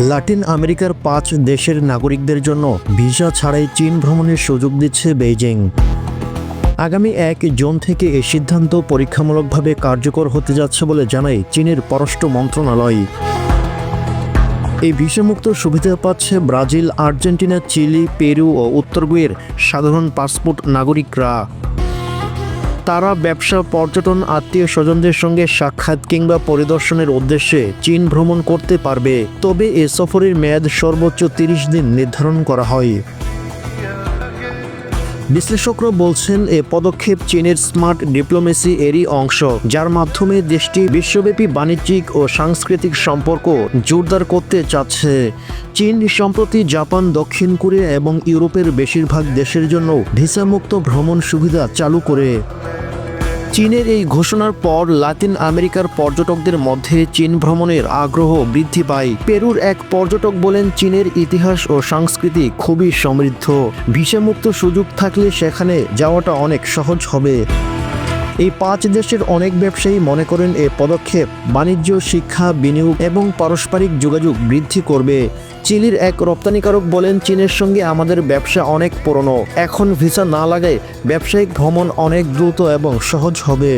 লাতিন আমেরিকার পাঁচ দেশের নাগরিকদের জন্য ভিসা ছাড়াই চীন ভ্রমণের সুযোগ দিচ্ছে বেইজিং। আগামী এক জুন থেকে এই সিদ্ধান্ত পরীক্ষামূলকভাবে কার্যকর হতে যাচ্ছে বলে জানায় চীনের পররাষ্ট্র মন্ত্রণালয়। এই ভিসামুক্ত সুবিধা পাচ্ছে ব্রাজিল, আর্জেন্টিনা, চিলি, পেরু ও উত্তরগুয়ের সাধারণ পাসপোর্ট নাগরিকরা। তারা ব্যবসা, পর্যটন, আত্মীয় স্বজনদের সঙ্গে সাক্ষাৎ কিংবা পরিদর্শনের উদ্দেশ্যে চীন ভ্রমণ করতে পারবে। তবে এ সফরের মেয়াদ সর্বোচ্চ তিরিশ দিন নির্ধারণ করা হয়। বিশ্লেষকরা বলছেন, এ পদক্ষেপ চীনের স্মার্ট ডিপ্লোমেসি এরই অংশ, যার মাধ্যমে দেশটি বিশ্বব্যাপী বাণিজ্যিক ও সাংস্কৃতিক সম্পর্ক জোরদার করতে চাচ্ছে। চীন সম্প্রতি জাপান, দক্ষিণ কোরিয়া এবং ইউরোপের বেশিরভাগ দেশের জন্য ভিসামুক্ত ভ্রমণ সুবিধা চালু করে। চীনের এই ঘোষণার পর লাতিন আমেরিকার পর্যটকদের মধ্যে চীন ভ্রমণের আগ্রহ বৃদ্ধি পায়। পেরুর এক পর্যটক বলেন, চীনের ইতিহাস ও সংস্কৃতি খুবই সমৃদ্ধ। ভিসামুক্ত সুযোগ থাকলে সেখানে যাওয়াটা অনেক সহজ হবে। এই পাঁচ দেশের অনেক ব্যবসায়ী মনে করেন, এ পদক্ষেপ বাণিজ্য, শিক্ষা, বিনিয়োগ এবং পারস্পরিক যোগাযোগ বৃদ্ধি করবে। চিলির এক রপ্তানিকারক বলেন, চীনের সঙ্গে আমাদের ব্যবসা অনেক পুরনো। এখন ভিসা না লাগায় ব্যবসায়িক ভ্রমণ অনেক দ্রুত এবং সহজ হবে।